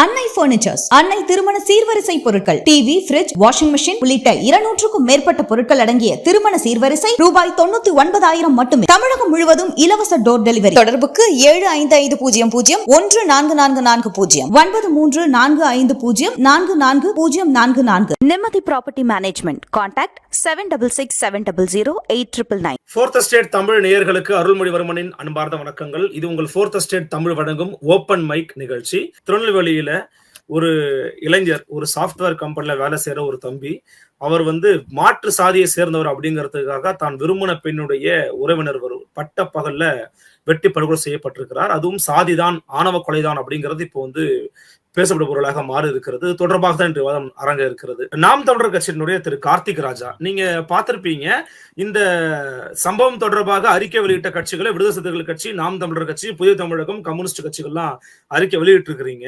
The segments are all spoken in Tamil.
Annai furnitures Annai திருமண சீர்வரிசை பொருட்கள் டிவி ஃபிரிட்ஜ் வாஷிங் மெஷின் உள்ளிட்ட இருநூற்றுக்கும் மேற்பட்ட பொருட்கள் அடங்கிய திருமண சீர்வரிசை ரூபாய் தொண்ணூத்தி ஒன்பதாயிரம் மட்டுமே. தமிழகம் முழுவதும் இலவச டோர் டெலிவரி தொடர்புக்கு ஏழு ஐந்து ஐந்து பூஜ்ஜியம் பூஜ்ஜியம் ஒன்று நான்கு நான்கு நான்கு பூஜ்ஜியம் ஒன்பது மூன்று நான்கு ஐந்து பூஜ்ஜியம் நான்கு நான்கு பூஜ்ஜியம் நான்கு நான்கு. Nimmathi property management contact seven double six seven double zero eight triple nine fourth state Tamil நேயர்களுக்கு அருள்மொழிவர்மனின் அன்பார்ந்த வணக்கங்கள். இது உங்கள் ஃபோர்த் ஸ்டேட் தமிழ் வழங்கும் ஓப்பன் மைக் நிகழ்ச்சி. திருநெல்வேலியில ஒரு இளைஞர் ஒரு சாஃப்ட்வேர் கம்பெனில வேலை செய்யற ஒரு தம்பி அவர் வந்து மாற்று சாதியை சேர்ந்தவர் அப்படிங்கிறதுக்காக தான் விரும்பின பெண்ணுடைய உறவினர் ஒரு பட்ட பகல்ல வெட்டி படுகொலை செய்யப்பட்டிருக்கிறார். அதுவும் சாதிதான் ஆணவ கொலைதான் அப்படிங்கிறது இப்போ வந்து பேசப்படும் பொருளாக மாறி இருக்கிறது. தொடர்பாக தான் இன்று வாதம் அரங்க இருக்கிறது. நாம் தமிழர் கட்சியினுடைய திரு கார்த்திக் ராஜா நீங்க பார்த்திருப்பீங்க இந்த சம்பவம் தொடர்பாக அறிக்கை வெளியிட்ட கட்சிகளை விடுதலை சிறுத்தைகள் கட்சி நாம் தமிழர் கட்சி புதிய தமிழகம் கம்யூனிஸ்ட் கட்சிகள்லாம் அறிக்கை வெளியிட்டிருக்கிறீங்க.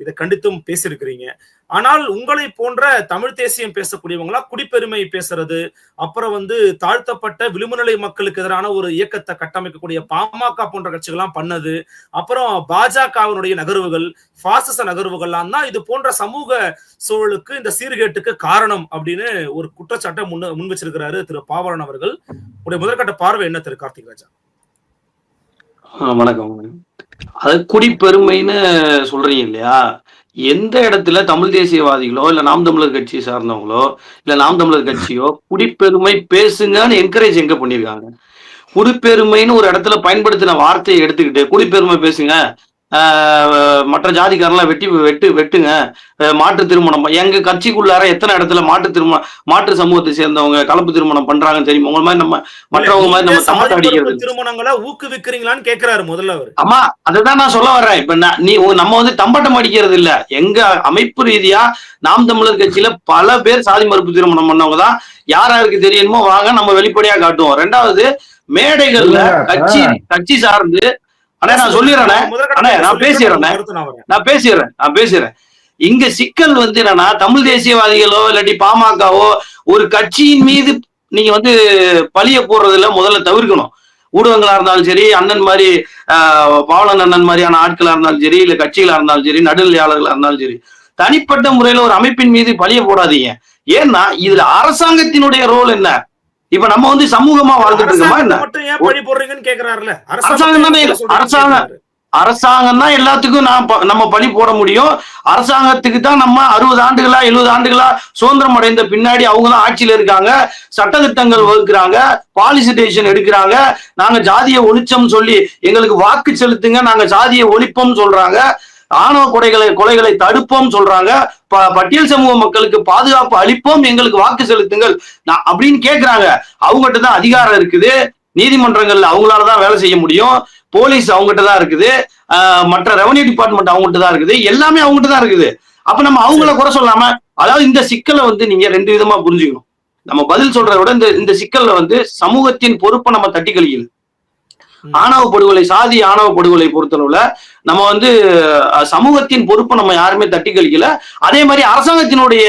இதை கண்டித்தும் பேசியிருக்கிறீங்க. ஆனால் உங்களை போன்ற தமிழ் தேசியம் பேசக்கூடியவங்களா குடிப்பெருமை பேசுறது அப்புறம் வந்து தாழ்த்தப்பட்ட விளிம்புநிலை மக்களுக்கு எதிரான ஒரு இயக்கத்தை கட்டமைக்கக்கூடிய பாமக போன்ற கட்சிகள்லாம் பண்ணது அப்புறம் பாஜகவினுடைய நகர்வுகள் பாசிச நகர்வுகள்லாம் தான் இது போன்ற சமூக சூழலுக்கு இந்த சீர்கேட்டுக்கு காரணம் அப்படின்னு ஒரு குற்றச்சாட்டை முன் முன் வச்சிருக்கிறாரு திரு பாவரன் அவர்கள். உடைய முதற்கட்ட பார்வை என்ன திரு கார்த்திக் ராஜா? வணக்கம் வணக்கம். அது குடிப்பெருமைன்னு சொல்றீங்க இல்லையா? எந்த இடத்துல தமிழ் தேசியவாதிகளோ இல்ல நாம் தமிழர் கட்சி சார்ந்தவங்களோ இல்ல நாம் தமிழர் கட்சியோ குடிப்பெருமை பேசுங்கன்னு என்கரேஜ் எங்க பண்ணிருக்காங்க? குடிப்பெருமைன்னு ஒரு இடத்துல பயன்படுத்தின வார்த்தையை எடுத்துக்கிட்டு குடிப்பெருமை பேசுங்க. மற்ற ஜாதிக்காரெல்லாம் வெட்டி வெட்டு வெட்டுங்க. மாற்று திருமணம். எங்க கட்சிக்குள்ளார எத்தனை இடத்துல மாற்று திருமணம் மாற்று சமூகத்தை சேர்ந்தவங்க கலப்பு திருமணம் பண்றாங்கன்னு தெரியுமா? உங்க மாதிரி நம்ம மற்றவங்க மாதிரி நம்ம சாதி அடிக்கிறது. திருமணங்களை ஊக்குவிக்கிறீங்களான்னு கேக்குறாரு முதல்ல அவர் அம்மா அதுதான் நான் சொல்ல வர்றேன். இப்ப நான் நீ நம்ம வந்து தம்பட்டம் அடிக்கிறது இல்ல. எங்க அமைப்பு ரீதியா நாம் தமிழர் கட்சியில பல பேர் சாதி மறுப்பு திருமணம் பண்ணவங்க தான் யார் யாருக்கு தெரியணுமோ வாங்க நம்ம வெளிப்படையா காட்டுவோம். ரெண்டாவது மேடைகள்ல கட்சி கட்சி சார்ந்து அண்ணே நான் சொல்லிடுறேனே அண்ணே, நான் பேசிடுறேனே. நான் பேசிடுறேன் நான் பேசிடுறேன். இங்க சிக்கல் வந்து என்னன்னா தமிழ் தேசியவாதிகளோ இல்லாட்டி பாமகவோ ஒரு கட்சியின் மீது நீங்க வந்து பழிய போடுறதுல முதல்ல தவிர்க்கணும். ஊடகங்களா இருந்தாலும் சரி அண்ணன் மாதிரி ஆஹ், பாவலன் அண்ணன் மாதிரியான ஆட்களா இருந்தாலும் சரி இல்ல கட்சிகளா இருந்தாலும் சரி நடுநிலையாளர்களா இருந்தாலும் சரி தனிப்பட்ட முறையில ஒரு அமைப்பின் மீது பழிய போடாதீங்க. ஏன்னா இதுல அரசாங்கத்தினுடைய ரோல் என்ன? இப்ப நம்ம வந்து சமூகமா வாழ்ந்துட்டு இருக்கோமா என்ன? அரசாங்கம் தானே அரசாங்கம் தான் எல்லாத்துக்கும் நான் நம்ம பழி போட முடியும். அரசாங்கத்துக்கு தான் நம்ம அறுபது ஆண்டுகளா எழுபது ஆண்டுகளா சுதந்திரம் அடைந்த பின்னாடி அவங்க தான் ஆட்சியில இருக்காங்க. சட்டத்திட்டங்கள் வகுக்கிறாங்க. பாலிசி டெசிஷன் எடுக்கிறாங்க. நாங்க ஜாதிய ஒழிச்சோம் சொல்லி எங்களுக்கு வாக்கு செலுத்துங்க நாங்க ஜாதிய ஒழிப்போம் சொல்றாங்க. ஆணவ கொலைகளை கொலைகளை தடுப்போம் சொல்றாங்க. ப- பட்டியல் சமூக மக்களுக்கு பாதுகாப்பு அளிப்போம் எங்களுக்கு வாக்கு செலுத்துங்கள். நான் அப்படின்னு கேட்கிறாங்க அவங்ககிட்ட தான் அதிகாரம் இருக்குது. நீதிமன்றங்கள்ல அவங்களால தான் வேலை செய்ய முடியும். போலீஸ் அவங்ககிட்ட தான் இருக்குது. மற்ற ரெவன்யூ டிபார்ட்மெண்ட் அவங்ககிட்ட தான் இருக்குது. எல்லாமே அவங்ககிட்ட தான் இருக்குது. அப்ப நம்ம அவங்கள குறை சொல்லாம அதாவது இந்த சிக்கலை வந்து நீங்க ரெண்டு விதமா புரிஞ்சுக்கணும். நம்ம பதில் சொல்றத விட இந்த இந்த சிக்கல்ல வந்து சமூகத்தின் பொறுப்பை நம்ம தட்டி கழிக்கல ஆணவ படுகொலை சாதி ஆணவ படுகொலை பொறுத்தளவுல நம்ம வந்து சமூகத்தின் பொறுப்பை நம்ம யாருமே தட்டி கழிக்கல. அதே மாதிரி அரசாங்கத்தினுடைய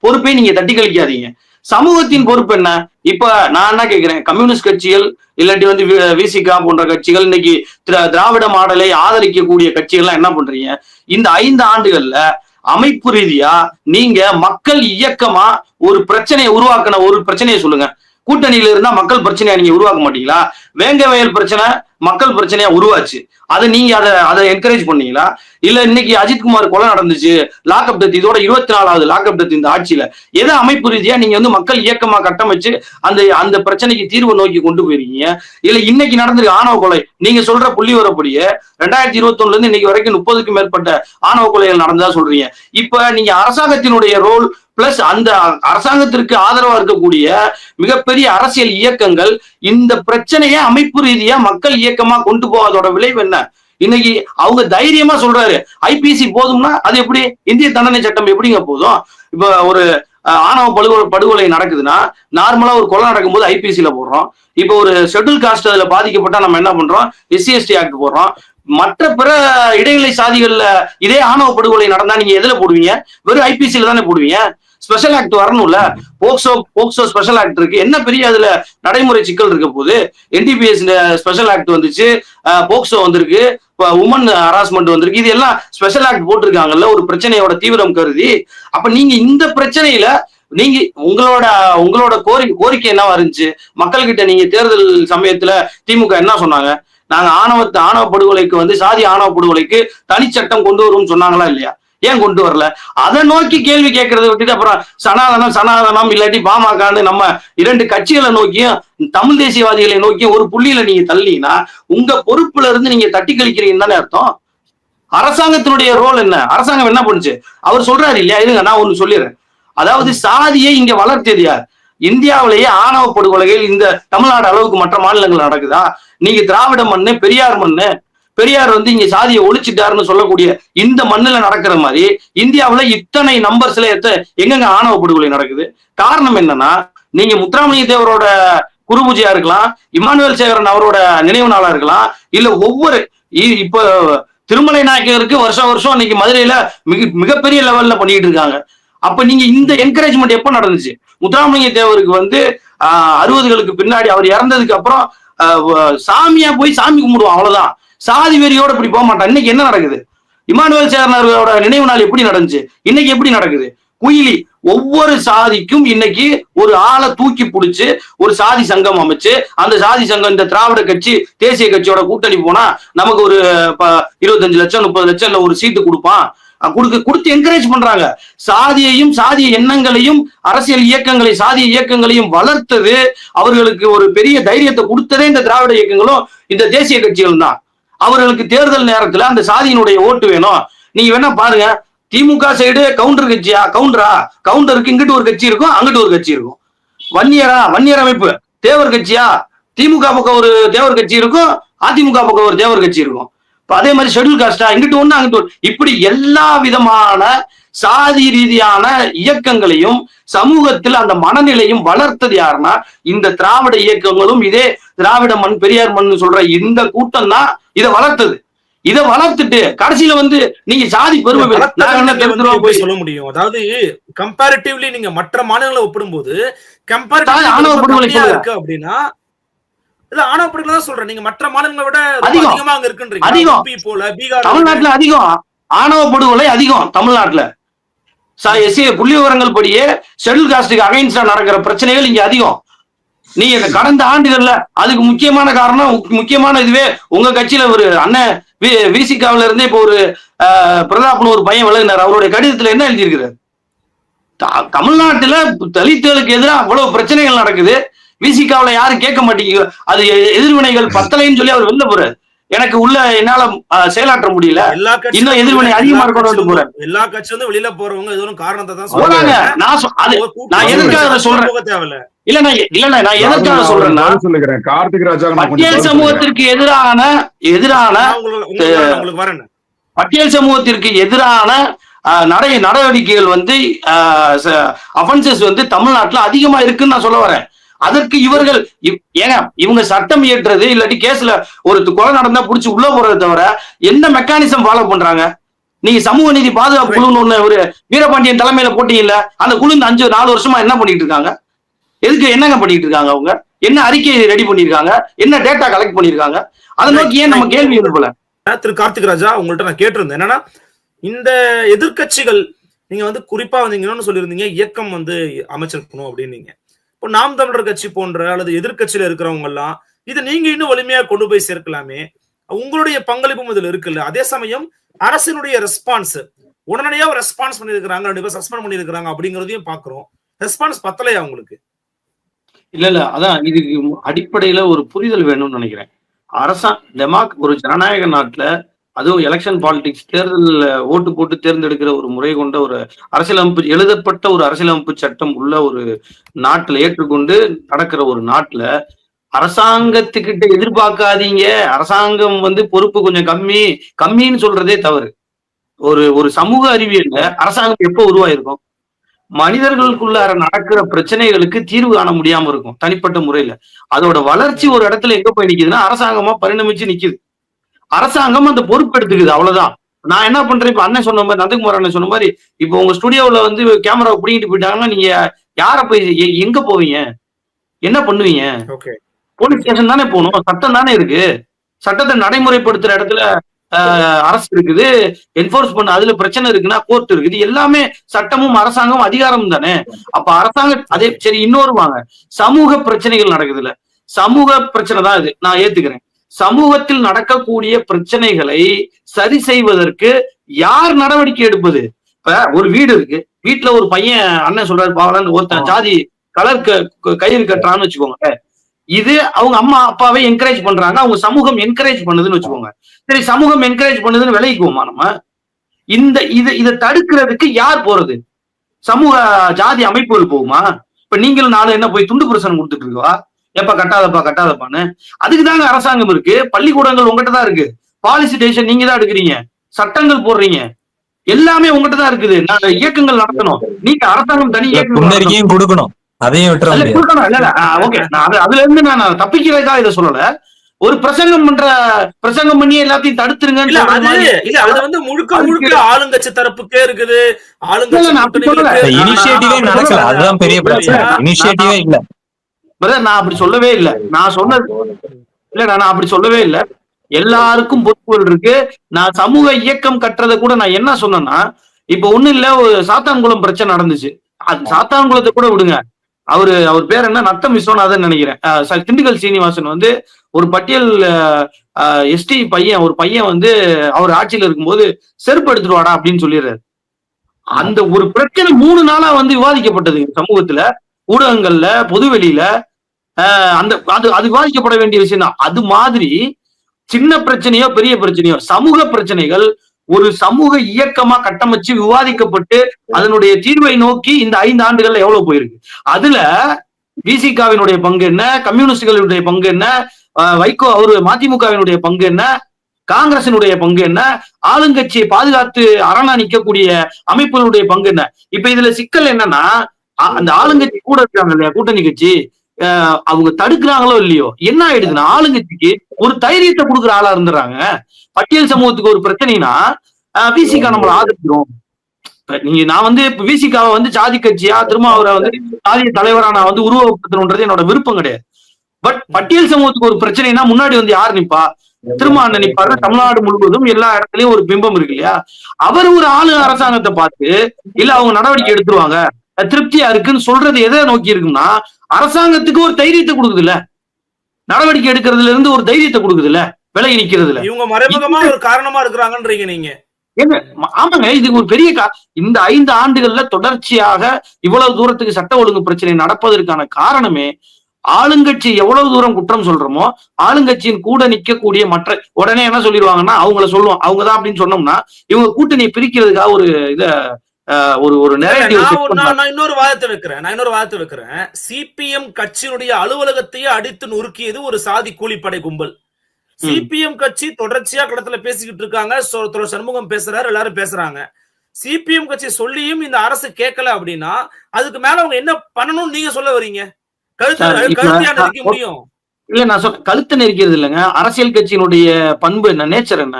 பொறுப்பை நீங்க தட்டி கழிக்காதீங்க. சமூகத்தின் பொறுப்பு என்ன? இப்ப நான் என்ன கேக்குறேன்? கம்யூனிஸ்ட் கட்சிகள் இல்லாட்டி வந்து விசிகா போன்ற கட்சிகள் இன்னைக்கு திரா- திராவிட மாடலை ஆதரிக்கக்கூடிய கட்சிகள்லாம் என்ன பண்றீங்க? இந்த ஐந்து ஆண்டுகள்ல அமைப்பு ரீதியா நீங்க மக்கள் இயக்கமா ஒரு பிரச்சனையை உருவாக்கின ஒரு பிரச்சனையை சொல்லுங்க. கூட்டணியில இருந்தா மக்கள் பிரச்சனையா நீங்க உருவாக்க மாட்டீங்களா? வேங்க வயல் பிரச்சனை மக்கள் பிரச்சனையா உருவாச்சு. அதை நீங்க அதை அதை என்கரேஜ் பண்ணீங்களா? இல்ல இன்னைக்கு அஜித்குமார் கொலை நடந்துச்சு லாக்அப் டெத் இதோட இருபத்தி நாலாவது லாக்அப் டெத் இந்த ஆட்சியில. எதை அமைப்பு ரீதியா நீங்க வந்து மக்கள் இயக்கமா கட்டமைச்சு அந்த அந்த பிரச்சனைக்கு தீர்வு நோக்கி கொண்டு போயிருக்கீங்க? இல்ல இன்னைக்கு நடந்திருக்கு ஆணவ கொலை நீங்க சொல்ற புள்ளி வரப்படியே ரெண்டாயிரத்தி இருபத்தி ஒண்ணுல இருந்து இன்னைக்கு வரைக்கும் முப்பதுக்கும் மேற்பட்ட ஆணவ கொலைகள் நடந்ததா சொல்றீங்க. இப்ப நீங்க அரசாங்கத்தினுடைய ரோல் பிளஸ் அந்த அரசாங்கத்திற்கு ஆதரவா இருக்கக்கூடிய மிகப்பெரிய அரசியல் இயக்கங்கள் இந்த பிரச்சனையை அமைப்பு ரீதியா மக்கள் இயக்கமா கொண்டு போவதோட விளைவு என்ன? இன்னைக்கு அவங்க தைரியமா சொல்றாரு. ஐபிசி போதும்னா அது எப்படி? இந்திய தண்டனை சட்டம் எப்படிங்க போதும்? இப்ப ஒரு ஆணவ படுகொலை படுகொலை நடக்குதுன்னா நார்மலா ஒரு கொலை நடக்கும்போது ஐபிசியில போடுறோம். இப்போ ஒரு ஷெட்யூல் காஸ்ட் அதுல பாதிக்கப்பட்டா நம்ம என்ன பண்றோம்? எஸ்சி எஸ்டி ஆக்ட் போடுறோம். மற்ற பிற இடைநிலை சாதிகள்ல இதே ஆணவ படுகொலை நடந்தா நீங்க எதுல போடுவீங்க? வெறும் ஐபிசியில தானே போடுவீங்க? ஸ்பெஷல் ஆக்ட் வரணும்ல? போக்சோ போக்சோ ஸ்பெஷல் ஆக்ட் இருக்கு. என்ன பெரிய அதுல நடைமுறை சிக்கல் இருக்க போது என்டிபிஎஸ் ஸ்பெஷல் ஆக்ட் வந்துச்சு. போக்சோ வந்திருக்கு. உமன் ஹராஸ்மெண்ட் வந்திருக்கு. இது எல்லாம் ஸ்பெஷல் ஆக்ட் போட்டிருக்காங்கல்ல ஒரு பிரச்சனையோட தீவிரம் கருதி. அப்ப நீங்க இந்த பிரச்சனையில நீங்க உங்களோட உங்களோட கோரிக்கை கோரிக்கை என்னவா இருந்துச்சு? மக்கள்கிட்ட நீங்க தேர்தல் சமயத்துல திமுக என்ன சொன்னாங்க? நாங்க ஆணவத்தை ஆணவ படுகொலைக்கு வந்து சாதி ஆணவ படுகொலைக்கு தனிச்சட்டம் கொண்டு வருவோம்னு சொன்னாங்களா இல்லையா? ஏன் கொண்டு வரல? அதை நோக்கி கேள்வி கேட்கறத விட்டுட்டு அப்புறம் சனாதனம் சனாதனம் இல்லாட்டி பாமகன்னு நம்ம இரண்டு கட்சிகளை நோக்கியும் தமிழ் தேசியவாதிகளை நோக்கியும் ஒரு புள்ளியில நீங்க தள்ளினா உங்க பொறுப்புல இருந்து நீங்க தட்டி கழிக்கிறீங்கன்னு தானே அர்த்தம்? அரசாங்கத்தினுடைய ரோல் என்ன? அரசாங்கம் என்ன பண்ணுச்சு? அவர் சொல்றாரு இல்லையா? இருங்க நான் ஒண்ணு சொல்லிடுறேன். அதாவது சாதியை இங்க வளர்த்தது யார்? இந்தியாவிலேயே ஆணவ படுகொலைகள் இந்த தமிழ்நாடு அளவுக்கு மற்ற மாநிலங்கள் நடக்குதா? நீங்க திராவிட மண்ணு பெரியார் மண்ணு பெரியார் வந்து இங்க சாதியை ஒழிச்சிட்டாருன்னு சொல்லக்கூடிய இந்த மண்ணுல நடக்கிற மாதிரி இந்தியாவுல இத்தனை நம்பர்ஸ்ல எத்த எங்கெங்க ஆணவ படுகொலை நடக்குது? காரணம் என்னன்னா நீங்க முத்துராமலிங்க தேவரோட குரு பூஜையா இருக்கலாம் இமானுவேல் சேகரன் அவரோட நினைவு நாளா இருக்கலாம் இல்ல ஒவ்வொரு இ- இப்ப திருமலை நாயக்கருக்கு வருஷம் வருஷம் இன்னைக்கு மதுரையில மிக மிகப்பெரிய லெவல்ல பண்ணிட்டு இருக்காங்க. அப்ப நீங்க இந்த என்கரேஜ்மெண்ட் எப்ப நடந்துச்சு? முத்துராமலிங்க தேவருக்கு வந்து அறுபதுகளுக்கு பின்னாடி அவர் இறந்ததுக்கு அப்புறம் சாமியா போய் சாமி கும்பிடுவோம் அவ்வளவுதான். சாதி வெறியோட இப்படி போக மாட்டான். இன்னைக்கு என்ன நடக்குது? இமானுவேல் சேகரனரோட நினைவு நாள் எப்படி நடந்துச்சு? இன்னைக்கு எப்படி நடக்குது? குயிலி ஒவ்வொரு சாதிக்கும் இன்னைக்கு ஒரு ஆளை தூக்கி பிடிச்சு ஒரு சாதி சங்கம் அமைச்சு அந்த சாதி சங்கம் இந்த திராவிட கட்சி தேசிய கட்சியோட கூட்டணி போனா நமக்கு ஒரு ப- இருபத்தஞ்சு லட்சம் முப்பது லட்சம் இல்ல ஒரு சீட்டு கொடுப்பான். கொடுக்க கொடுத்து என்கரேஜ் பண்றாங்க. சாதியையும் சாதிய எண்ணங்களையும் அரசியல் இயக்கங்களை சாதிய இயக்கங்களையும் வளர்த்தது அவர்களுக்கு ஒரு பெரிய தைரியத்தை கொடுத்ததே இந்த திராவிட இயக்கங்களும் இந்த தேசிய கட்சிகளும் தான். அவர்களுக்கு தேர்தல் நேரத்துல அந்த சாதியினுடைய ஓட்டு வேணும். நீங்க வேணா பாருங்க. திமுக சைடு கவுண்டர் கட்சியா? கவுண்டரா கவுண்டருக்கு இங்கிட்டு ஒரு கட்சி இருக்கும் அங்கிட்டு ஒரு கட்சி இருக்கும். வன்னியரா? வன்னியர் அமைப்பு. தேவர் கட்சியா? திமுக பக்கம் ஒரு தேவர் கட்சி இருக்கும் அதிமுக பக்கம் ஒரு தேவர் கட்சி இருக்கும். இப்ப அதே மாதிரி ஷெட்யூல் காஸ்டா இங்கிட்டு ஒண்ணு அங்கிட்டு ஒண்ணு. இப்படி எல்லா விதமான சாதி ரீதியான இயக்கங்களையும் சமூகத்தில் அந்த மனநிலையும் வளர்த்தது யாருன்னா இந்த திராவிட இயக்கங்களும். இதே திராவிட மண் பெரியார் மண் சொல்ற இந்த கூட்டம் தான் இதை வளர்த்தது. இதை வளர்த்துட்டு கடைசியில வந்து நீங்க சாதி பெருமை போய் சொல்ல முடியும்? அதாவது கம்பேரிட்டிவ்லி நீங்க மற்ற மாநிலங்களை ஒப்பிடும்போது தாய் ஆணவ படுகொலை கம்பேரிட்டிவ். இருக்கு அப்படின்னா இல்ல ஆணவ படுகொலை தான் சொல்றேன். நீங்க மற்ற மாநிலங்களை விட அதிகம். அங்க இருக்குன்றீங்க அதிகம். போல பீகார் தமிழ்நாட்டுல அதிகம். ஆணவ படுகொலை அதிகம் தமிழ்நாட்டுல. எஸ்சி புள்ளி விவரங்கள் படியே ஷெட்யூல் காஸ்டுக்கு அகைன்ஸ்டா நடக்கிற பிரச்சனைகள் இங்க அதிகம். நீங்க இந்த கடந்த ஆண்டுகள்ல அதுக்கு முக்கியமான காரணம் முக்கியமான இதுவே உங்க கட்சியில ஒரு அண்ணன் விசிகாவில இருந்தே இப்போ ஒரு பிரதாப்னு ஒரு பையன் விலகினார் அவருடைய கடிதத்துல என்ன எழுதியிருக்கிறார்? த- தமிழ்நாட்டுல தலித்துகளுக்கு எதிராக அவ்வளவு பிரச்சனைகள் நடக்குது. விசிகாவில யாரும் கேட்க மாட்டேங்குது. அது எ- எதிர்வினைகள் பத்தலைன்னு சொல்லி அவர் வெளில போறாரு. எனக்கு உள்ள என்னால செயலாற்ற முடியல இன்னும் எதிர்வினை அதிகமா இருக்கணும்னு போறேன். எல்லா கட்சியும் வந்து வெளியில போறவங்க ஏதோ காரணத்தை தான் சொல்றாங்க நான் சொ- அது ஒரு கூட்டம் நான் எதுக்காக அதை சொல்றேன்? தேவையில்ல இல்ல நான் இல்ல நான் எதற்காக சொல்றேன்னா சொல்லுகிறேன் கார்த்திக் ராஜா பட்டியல். சமூகத்திற்கு எதிரான எதிரான பட்டியல் சமூகத்திற்கு எதிரான நடை நடவடிக்கைகள் வந்து அஃபென்சஸ் வந்து தமிழ்நாட்டுல அதிகமா இருக்குன்னு நான் சொல்ல வரேன் அதற்கு இவர்கள் ஏங்க இவங்க சட்டம் இயற்றுறது இல்லாட்டி கேஸ்ல ஒரு கொலை நடந்தா புடிச்சு உள்ள போறதை தவிர என்ன மெக்கானிசம் ஃபாலோ பண்றாங்க? நீங்க சமூக நீதி பாதுகாப்பு குழுன்னு ஒண்ணு ஒரு வீரபாண்டியன் தலைமையில போட்டீங்கல்ல அந்த குழு இந்த அஞ்சு நாலு வருஷமா என்ன பண்ணிட்டு இருக்காங்க? எதுக்கு என்னங்க பண்ணிட்டு இருக்காங்க அவங்க? என்ன அறிக்கை ரெடி பண்ணிருக்காங்க என்ன டேட்டா கலெக்ட் பண்ணிருக்காங்க அதை நோக்கி ஏன் நம்ம கேள்வி எழுப்பல? திரு கார்த்திக் ராஜா உங்கள்ட்ட நான் கேட்டிருந்தேன். என்னன்னா இந்த எதிர்க்கட்சிகள் நீங்க வந்து குறிப்பா வந்து இன்னொன்னு சொல்லியிருந்தீங்க இயக்கம் வந்து அமைச்சிருக்கணும் அப்படின்னீங்க. இப்போ நாம் தமிழர் கட்சி போன்ற அல்லது எதிர்கட்சியில இருக்கிறவங்க எல்லாம் இது நீங்க இன்னும் வலிமையா கொண்டு போய் சேர்க்கலாமே? உங்களுடைய பங்களிப்பும் இதுல இருக்குல்ல? அதே சமயம் அரசினுடைய ரெஸ்பான்ஸ் உடனடியா ரெஸ்பான்ஸ் பண்ணிருக்கிறாங்க ரெண்டு பேர் சஸ்பெண்ட் பண்ணிருக்கிறாங்க அப்படிங்கறதையும் பாக்குறோம் ரெஸ்பான்ஸ் பத்தலையா உங்களுக்கு? இல்ல இல்ல அதான் இதுக்கு அடிப்படையில ஒரு புரிதல் வேணும்னு நினைக்கிறேன். அரசா டெமாக் ஒரு ஜனநாயக நாட்டுல அதுவும் எலெக்ஷன் பாலிடிக்ஸ் தேர்தலில் ஓட்டு போட்டு தேர்ந்தெடுக்கிற ஒரு முறை கொண்ட ஒரு அரசியலமைப்பு எழுதப்பட்ட ஒரு அரசியலமைப்பு சட்டம் உள்ள ஒரு நாட்டில் ஏற்றுக்கொண்டு நடக்கிற ஒரு நாட்டில் அரசாங்கத்துக்கிட்ட எதிர்பார்க்காதீங்க. அரசாங்கம் வந்து பொறுப்பு கொஞ்சம் கம்மி கம்மின்னு சொல்றதே தவறு. ஒரு ஒரு சமூக அறிவியல்ல அரசாங்கம் எப்போ உருவாயிருக்கும்? மனிதர்களுக்குள்ளார நடக்கிற பிரச்சனைகளுக்கு தீர்வு காண முடியாம இருக்கும் தனிப்பட்ட முறையில. அதோட வளர்ச்சி ஒரு இடத்துல எங்க போய் நிக்குதுன்னா அரசாங்கமா பரிணமிச்சு நிக்குது. அரசாங்கம் அந்த பொறுப்பு எடுத்துக்குது அவ்வளவுதான். நான் என்ன பண்றேன் இப்ப அண்ணன் சொன்ன மாதிரி நந்தகுமார் அண்ணன் சொன்ன மாதிரி இப்போ உங்க ஸ்டுடியோல வந்து கேமரா பிடிங்கிட்டு போயிட்டாங்கன்னா நீங்க யார போய் எங்க போவீங்க? என்ன பண்ணுவீங்க? ஓகே போலீஸ் ஸ்டேஷன் தானே போகணும். சட்டம் தானே இருக்கு. சட்டத்தை நடைமுறைப்படுத்துற இடத்துல அரசு இருக்குது. என்போர்ஸ் பண்ண அதுல பிரச்சனை இருக்குன்னா கோர்ட் இருக்குது எல்லாமே சட்டமும் அரசாங்கமும் அதிகாரமும் தானே. அப்ப அரசாங்கம் அதே சரி இன்னொரு வாங்க. சமூக பிரச்சனைகள் நடக்குதுல்ல. சமூக பிரச்சனை தான் இது. நான் ஏத்துக்கிறேன். சமூகத்தில் நடக்கக்கூடிய பிரச்சனைகளை சரி செய்வதற்கு யார் நடவடிக்கை எடுப்பது? இப்ப ஒரு வீடு இருக்கு. வீட்டுல ஒரு பையன் அண்ணன் சொல்றாரு பாவலன்னு ஒருத்தன் ஜாதி கலர் கயிறு கட்டுறான்னு வச்சுக்கோங்க. இது அவங்க அம்மா அப்பாவை என்கரேஜ் பண்றாங்க. அவங்க சமூகம் என்கரேஜ் பண்ணுதுன்னு வச்சுக்கோங்க. சரி சமூகம் என்கரேஜ் பண்ணுதுன்னு விலகிக்குவோமா நம்ம? இந்த இது இதை தடுக்கிறதுக்கு யார் போறது? சமூக ஜாதி அமைப்புகள் போகுமா? இப்ப நீங்களும் நானும் என்ன போய் துண்டு பிரசனம் கொடுத்துட்டு இருக்கவா? எப்ப கட்டாதப்பா கட்டாதப்பான்னு. அதுக்கு தாங்க அரசாங்கம் இருக்கு. பள்ளிக்கூடங்கள் உங்ககிட்ட தான் இருக்கு. பாலிசி டெசிஷன் நீங்க தான் எடுக்கிறீங்க. சட்டங்கள் போடுறீங்க. எல்லாமே உங்ககிட்ட தான் இருக்குது. நாங்க இயக்கங்கள் நடத்தணும். நீங்க அரசாங்கம் தனி. முன்னறிக்கையும் கொடுக்கணும். அதையும். இல்ல. நான் அது- அதுல இருந்து நான் தப்பிக்கிறதுக்காக இதை சொல்லல. ஒரு பிரசங்கம் பண்ற பிரசங்கம் பண்ணி எல்லாத்தையும் தடுத்துருங்கன்னு இல்ல அது இல்ல அது வந்து முழுக்க முழுக்க ஆளுங்கட்சி தரப்புக்கே இருக்குது. இல்ல, ஆளுங்கட்சி இனிஷியேட்டிவே நடக்கல. அதுதான் பெரிய பிரச்சனை? இனிஷியேட்டிவே இல்ல. பிரதர் நான் அப்படி சொல்லவே இல்லை. நான் சொன்னது இல்ல நான் அப்படி சொல்லவே இல்லை. எல்லாருக்கும் பொறுப்புகள் இருக்கு. நான் சமூக இயக்கம் கட்டுறதை கூட நான் என்ன சொன்னேன்னா இப்ப ஒண்ணு இல்ல ஒரு சாத்தான்குளம் பிரச்சனை நடந்துச்சு. அது சாத்தான்குளத்தை கூட விடுங்க. அவரு அவர் பேர் என்ன? நத்தம் விஸ்வநாதன் நினைக்கிறேன். திண்டுக்கல் சீனிவாசன் வந்து ஒரு பட்டியல் எஸ்டி பையன் ஒரு பையன் வந்து அவர் ஆட்சியில இருக்கும்போது செருப்பு எடுத்துட்டு வாடா அப்படின்னு சொல்லிடுறாரு. அந்த ஒரு பிரச்சனை மூணு நாளா வந்து விவாதிக்கப்பட்டது சமூகத்துல. ஊடகங்கள்ல பொதுவெளியில அந்த அது அது விவாதிக்கப்பட வேண்டிய விஷயம் தான் அது மாதிரி சின்ன பிரச்சனையோ பெரிய பிரச்சனையோ சமூக பிரச்சனைகள் ஒரு சமூக இயக்கமா கட்டமைச்சு விவாதிக்கப்பட்டு அதனுடைய தீர்வை நோக்கி இந்த ஐந்து ஆண்டுகள்ல எவ்வளவு போயிருக்கு? அதுல விசிகாவினுடைய பங்கு என்ன? கம்யூனிஸ்டுகளுடைய பங்கு என்ன? ஆஹ் வைகோ அவரு மதிமுகவினுடைய பங்கு என்ன? காங்கிரசினுடைய பங்கு என்ன? ஆளுங்கட்சியை பாதுகாத்து அரணா நிக்கக்கூடிய அமைப்புகளுடைய பங்கு என்ன? இப்ப இதுல சிக்கல் என்னன்னா அந்த ஆளுங்கட்சி கூட இருக்காங்க இல்லையா? கூட்டணி கட்சி. அவங்க தடுக்கிறாங்களோ இல்லையோ என்ன ஆயிடுதுன்னா ஆளுங்கட்சிக்கு ஒரு தைரியத்தை கொடுக்குற ஆளா இருந்துறாங்க. பட்டியல் சமூகத்துக்கு ஒரு பிரச்சனைனா பிசிகா நம்மள ஆதரிக்கிறோம். நீங்க நான் வந்து இப்ப விசிகாவை வந்து ஜாதி கட்சியா திரும்ப அவரை வந்து ஜாதிய தலைவரா நான் வந்து உருவப்படுத்தணுன்றது என்னோட விருப்பம் கிடையாது. பட் பட்டியல் சமூகத்துக்கு ஒரு பிரச்சனைனா முன்னாடி வந்து யார் நிப்பா? திரும்ப அண்ணன் நிப்பாரு. தமிழ்நாடு முழுவதும் எல்லா இடத்துலயும் ஒரு பிம்பம் இருக்கு இல்லையா? அவர் ஒரு ஆளு அரசாங்கத்தை பார்த்து இல்ல அவங்க நடவடிக்கை எடுத்துருவாங்க. திருப்தியா இருக்குன்னு சொல்றது எதை நோக்கி இருக்குன்னா அரசாங்கத்துக்கு ஒரு தைரியத்தை கொடுக்குதுல்ல? நடவடிக்கை எடுக்கிறதுல இருந்து ஒரு தைரியத்தை கொடுக்குதுல்ல? விலகி நிக்கிறதுல. இவங்க மறைமுகமா ஒரு காரணமா இருக்கிறாங்கன்றீங்க நீங்க. ஆமாங்க இது ஒரு பெரிய கா இந்த ஐந்து ஆண்டுகள்ல தொடர்ச்சியாக இவ்வளவு தூரத்துக்கு சட்ட ஒழுங்கு பிரச்சனை நடப்பதற்கான காரணமே ஆளுங்கட்சி எவ்வளவு தூரம் குற்றம் சொல்றோமோ ஆளுங்கட்சியின் கூட நிக்கக்கூடிய மற்ற உடனே என்ன சொல்லிடுவாங்கன்னா அவங்கள சொல்லுவோம். அவங்கதான் அப்படின்னு சொன்னோம்னா இவங்க கூட்டணியை பிரிக்கிறதுக்காக ஒரு இத ஒரு ஒரு இன்னொரு வாதத்தை வைக்கிறேன். நான் இன்னொரு வாதத்தை வைக்கிறேன். சிபிஎம் கட்சியினுடைய அலுவலகத்தையே அடித்து நொறுக்கியது ஒரு சாதி கூலிப்படை கும்பல். சிபிஎம் கட்சி தொடர்ச்சியா கடத்துல பேசிக்கிட்டு இருக்காங்க. சண்முகம் பேசுறாரு எல்லாரும் பேசுறாங்க. சிபிஎம் கட்சி சொல்லியும் இந்த அரசு கேட்கல அப்படின்னா அதுக்கு மேல அவங்க என்ன பண்ணணும்னு நீங்க சொல்ல வரீங்க? கழுத்து கழுத்தியா நிற்க முடியும்? இல்ல நான் சொல்ல கழுத்தை நெரிக்கிறது இல்லைங்க. அரசியல் கட்சியினுடைய பண்பு என்ன? நேச்சர் என்ன?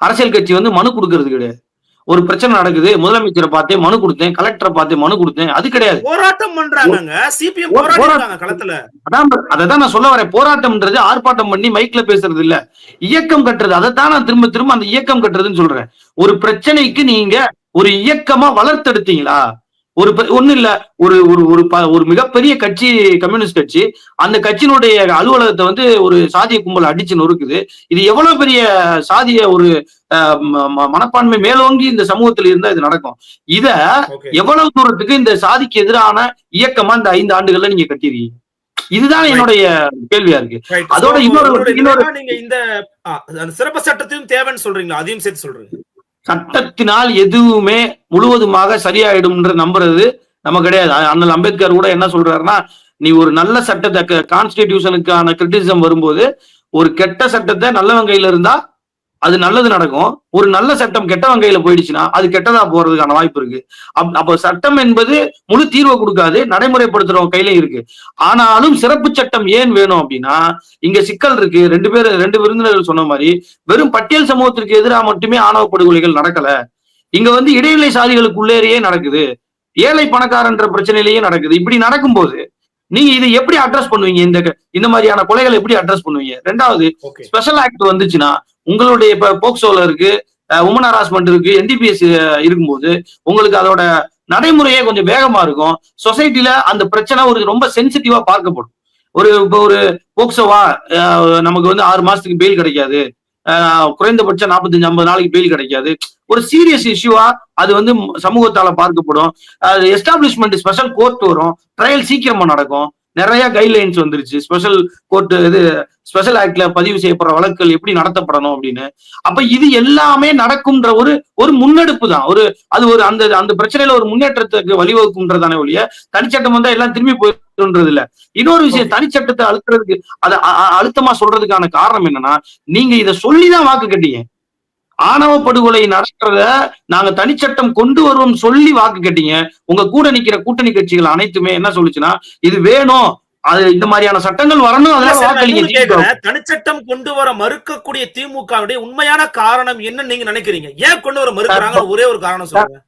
அரசியல் கட்சி வந்து மனு கொடுக்கறது கிடையாது. ஒரு பிரச்சனை நடக்குது முதலமைச்சரை பார்த்தேன் மனு கொடுத்தேன் கலெக்டரை பார்த்தேன் மனு கொடுத்தேன் அது கிடையாது. போராட்டம் பண்றாங்க சிபிஎம் போராட்டம் களத்துல. அதான் அதான் நான் சொல்ல வரேன். போராட்டம்ன்றது ஆர்ப்பாட்டம் பண்ணி மைக்ல பேசுறது இல்ல. இயக்கம் கட்டுறது அதைத்தான் நான் திரும்ப திரும்ப அந்த இயக்கம் கட்டுறதுன்னு சொல்றேன். ஒரு பிரச்சனைக்கு நீங்க ஒரு இயக்கமா வளர்த்தெடுத்தீங்களா? ஒரு ஒண்ணு இல்ல. ஒரு ஒரு ஒரு ஒரு மிகப்பெரிய கட்சி கம்யூனிஸ்ட் கட்சி அந்த கட்சியினுடைய அலுவலகத்தை வந்து ஒரு சாதிய கும்பல் அடிச்சு நொறுக்குது. இது எவ்வளவு பெரிய சாதிய ஒரு மனப்பான்மை மேலோங்கி இந்த சமூகத்துல இருந்தா இது நடக்கும். இத எவ்வளவு தூரத்துக்கு இந்த சாதிக்கு எதிரான இயக்கமா இந்த ஐந்து ஆண்டுகள்ல நீங்க கட்டிருக்கீங்க? இதுதான் என்னுடைய கேள்வியா இருக்கு. அதோட இன்னொரு- இன்னொரு- நீங்க இந்த சிறப்பு சட்டத்தையும் தேவைன்னு சொல்றீங்களா? அதையும் சேர்த்து சொல்றீங்க. சட்டத்தினால் எதுவுமே முழுவதுமாக சரியாயிடும்ன்ற நம்புறது நம்ம கிடையாது. அண்ணல் அம்பேத்கர் கூட என்ன சொல்றாருன்னா நீ ஒரு நல்ல சட்டத்தை கான்ஸ்டிடியூஷனுக்கான கிரிட்டிசிசம் வரும்போது ஒரு கெட்ட சட்டத்தை நல்லவன் கையில இருந்தா அது நல்லது நடக்கும். ஒரு நல்ல சட்டம் கெட்டவன் கையில போயிடுச்சுன்னா அது கெட்டதா போறதுக்கான வாய்ப்பு இருக்கு. அப்- அப்போ சட்டம் என்பது முழு தீர்வை கொடுக்காது நடைமுறைப்படுத்துறவங்க கையிலயும் இருக்கு. ஆனாலும் சிறப்பு சட்டம் ஏன் வேணும் அப்படின்னா இங்க சிக்கல் இருக்கு. ரெண்டு பேர் ரெண்டு விருந்தினர்கள் சொன்ன மாதிரி வெறும் பட்டியல் சமூகத்திற்கு எதிராக மட்டுமே ஆணவ படுகொலைகள் நடக்கல. இங்க வந்து இடைநிலை சாதிகளுக்குள்ளேயே நடக்குது. ஏழை பணக்காரன்ற பிரச்சனையிலேயே நடக்குது. இப்படி நடக்கும்போது நீங்க இதை எப்படி அட்ரஸ் பண்ணுவீங்க? இந்த இந்த மாதிரியான கொலைகளை எப்படி அட்ரஸ் பண்ணுவீங்க? ரெண்டாவது ஸ்பெஷல் ஆக்ட் வந்துச்சுன்னா உங்களுடைய இப்ப போக்சோல இருக்கு உமன் ஹராஸ்மெண்ட் இருக்கு என்டிபிஎஸ் இருக்கும்போது உங்களுக்கு அதோட நடைமுறையே கொஞ்சம் வேகமா இருக்கும். சொசைட்டில அந்த பிரச்சனை ஒரு ரொம்ப சென்சிட்டிவா பார்க்கப்படும். ஒரு இப்போ ஒரு போக்சோவா நமக்கு வந்து ஆறு மாசத்துக்கு பெயில் கிடைக்காது. குறைந்தபட்சம் நாற்பத்தஞ்சு ஐம்பது நாளைக்கு பெயில் கிடைக்காது. ஒரு சீரியஸ் இஷ்யூவா அது வந்து சமூகத்தால பார்க்கப்படும். அது எஸ்டாப்ளிஷ்மெண்ட் ஸ்பெஷல் கோர்ட் வரும். ட்ரையல் சீக்கிரமா நடக்கும். நிறைய கைட்லைன்ஸ் வந்துருச்சு. ஸ்பெஷல் கோர்ட் இது ஸ்பெஷல் ஆக்ட்ல பதிவு செய்யப்படுற வழக்குகள் எப்படி நடத்தப்படணும் அப்படின்னு. அப்ப இது எல்லாமே நடக்கும்ன்ற ஒரு ஒரு முன்னெடுப்பு தான். ஒரு அது ஒரு அந்த அந்த பிரச்சனையில ஒரு முன்னேற்றத்துக்கு வழிவகுக்கும்ன்றதானே ஒழிய தனிச்சட்டம் வந்தா எல்லாம் திரும்பி போயிடுன்றது இல்ல. இன்னொரு விஷயம் தனிச்சட்டத்தை அழுத்துறதுக்கு அதை அழுத்தமா சொல்றதுக்கான காரணம் என்னன்னா நீங்க இதை சொல்லிதான் வாக்கு கட்டீங்க. ஆணவ படுகொலை நடக்கிறத நாங்க தனிச்சட்டம் கொண்டு வருவோம் சொல்லி வாக்கு கேட்டீங்க. உங்க கூட நிக்கிற கூட்டணி கட்சிகள் அனைத்துமே என்ன சொல்லுச்சுன்னா இது வேணும். அது இந்த மாதிரியான சட்டங்கள் வரணும் கேக்குறேன். தனிச்சட்டம் கொண்டு வர மறுக்கக்கூடிய திமுகவுடைய உண்மையான காரணம் என்ன நீங்க நினைக்கிறீங்க? ஏன் கொண்டு வர மறுக்கிறாங்க ஒரே ஒரு காரணம் சொல்லுங்க.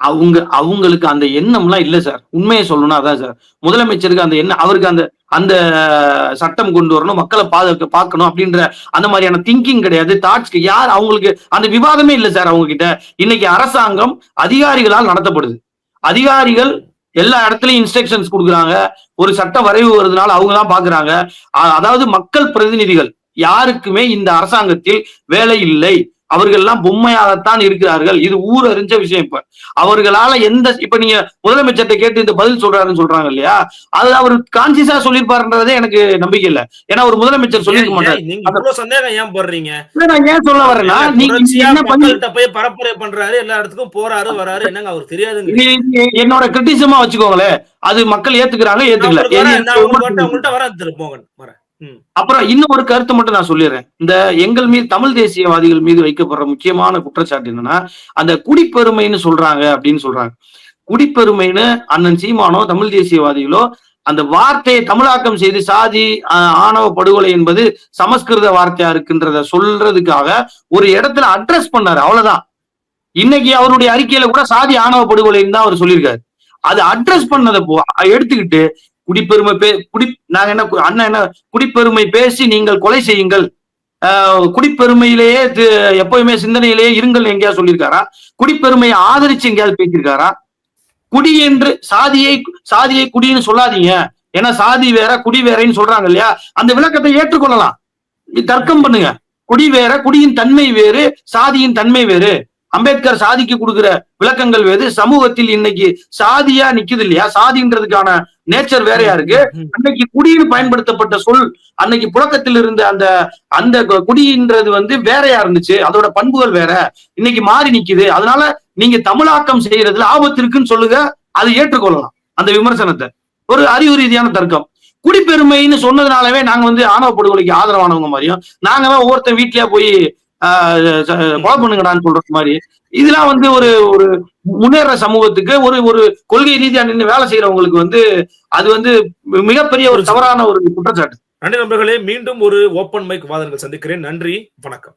அவங்க அவங்களுக்கு அந்த எண்ணம்லாம் இல்லை சார் உண்மையை சொல்லணும் அதான் சார் முதலமைச்சருக்கு அந்த எண்ணம் அவருக்கு அந்த அந்த சட்டம் கொண்டு வரணும் மக்களை பாதுகாக்க பார்க்கணும் அப்படின்ற அந்த மாதிரியான திங்கிங் கிடையாது. தாட்ஸ் யார் அவங்களுக்கு அந்த விவாதமே இல்லை சார் அவங்க கிட்ட இன்னைக்கு அரசாங்கம் அதிகாரிகளால் நடத்தப்படுது. அதிகாரிகள் எல்லா இடத்துலயும் இன்ஸ்ட்ரக்ஷன்ஸ் கொடுக்குறாங்க. ஒரு சட்ட வரைவு வருதுனால அவங்க தான் பாக்குறாங்க. அதாவது மக்கள் பிரதிநிதிகள் யாருக்குமே இந்த அரசாங்கத்தில் வேலை இல்லை. அவர்கள் எல்லாம் பொம்மையாகத்தான் இருக்கிறார்கள். இது ஊர் அறிஞ்ச விஷயம் இப்ப. அவர்களால எந்த இப்ப நீங்க முதலமைச்சர்கிட்ட கேட்டு இந்த பதில் சொல்றாருன்னு சொல்றாங்க இல்லையா? அது அவர் கான்சியஸா சொல்லியிருப்பாருன்றதே எனக்கு நம்பிக்கை இல்ல. ஏன்னா ஒரு முதலமைச்சர் சொல்லியிருக்க ஏன், மாட்டார் சந்தேகம் ஏன் போடுறீங்க? நான் ஏன் சொல்ல வரேன்னா நீங்க போய் பரப்புரை பண்றாரு எல்லா இடத்துக்கும் போறாரு வராரு என்னங்க அவர் இது என்னோட கிரிட்டிசமா வச்சுக்கோங்களேன். அது மக்கள் ஏத்துக்கிறாங்க ஏத்துக்கல. நான் உங்களுக்கு விமர்சனம் வரேன், அப்புறம் இன்னும் ஒரு கருத்து மட்டும் நான் சொல்லிடுறேன். இந்த எங்கள் மீது தமிழ் தேசியவாதிகள் மீது வைக்கப்படுற முக்கியமான குற்றச்சாட்டு என்னன்னா அந்த குடிப்பெருமைன்னு சொல்றாங்க அப்படின்னு சொல்றாங்க. குடிப்பெருமைன்னு அண்ணன் சீமானோ தமிழ் தேசியவாதிகளோ அந்த வார்த்தையை தமிழாக்கம் செய்து சாதி ஆணவ படுகொலை என்பது சமஸ்கிருத வார்த்தையா இருக்குன்றத சொல்றதுக்காக ஒரு இடத்துல அட்ரஸ் பண்ணாரு. அவ்வளவுதான். இன்னைக்கு அவருடைய அறிக்கையில கூட சாதி ஆணவ படுகொலைன்னு தான் அவர் சொல்லியிருக்காரு. அது அட்ரஸ் பண்ணதை போ எடுத்துக்கிட்டு குடிப்பெருமை பே குடி நாங்க என்ன அண்ணன் என்ன குடிப்பெருமை பேசி நீங்கள் கொலை செய்யுங்கள். குடிப்பெருமையிலேயே தி- எப்பவுமே சிந்தனையிலேயே இருங்கள் எங்கேயாவது சொல்லியிருக்காரா? குடிப்பெருமையை ஆதரிச்சு எங்கேயாவது பேசியிருக்காரா? குடி என்று சாதியை சாதியை குடின்னு சொல்லாதீங்க. ஏன்னா சாதி வேற குடி வேறன்னு சொல்றாங்க இல்லையா? அந்த விளக்கத்தை ஏற்றுக்கொள்ளலாம். தர்க்கம் பண்ணுங்க. குடி வேற குடியின் தன்மை வேறு சாதியின் தன்மை வேறு. அம்பேத்கர் சாதிக்கு கொடுக்கிற விளக்கங்கள் வேறு. சமூகத்தில் இன்னைக்கு சாதியா நிக்குது இல்லையா சாதின்றதுக்கான நேச்சர் வேறையா இருக்கு. அன்னைக்கு குடின்னு பயன்படுத்தப்பட்ட சொல் அன்னைக்கு புழக்கத்தில் இருந்த அந்த அந்த குடின்றது வந்து வேறையா இருந்துச்சு. அதோட பண்புகள் வேற. இன்னைக்கு மாறி நிக்குது. அதனால நீங்க தமிழாக்கம் செய்யறதுல ஆபத்து இருக்குன்னு சொல்லுங்க. அதை ஏற்றுக்கொள்ளலாம். அந்த விமர்சனத்தை. ஒரு அறிவு ரீதியான தர்க்கம். குடிப்பெருமைன்னு சொன்னதுனாலவே நாங்க வந்து ஆணவ படுகொலைக்கு ஆதரவானவங்க மாதிரியும் நாங்க தான் ஒவ்வொருத்தன் வீட்லயே போய் கொலை பண்ணுங்கடான்னு சொல்றது மாதிரி. இதெல்லாம் வந்து ஒரு ஒரு முன்னேற சமூகத்துக்கு ஒரு ஒரு கொள்கை ரீதியா நின்று வேலை செய்யறவங்களுக்கு வந்து அது வந்து மிகப்பெரிய ஒரு தவறான ஒரு குற்றச்சாட்டு. நன்றி நண்பர்களே மீண்டும் ஒரு ஓப்பன் மைக் வாதங்கள் சந்திக்கிறேன். நன்றி வணக்கம்.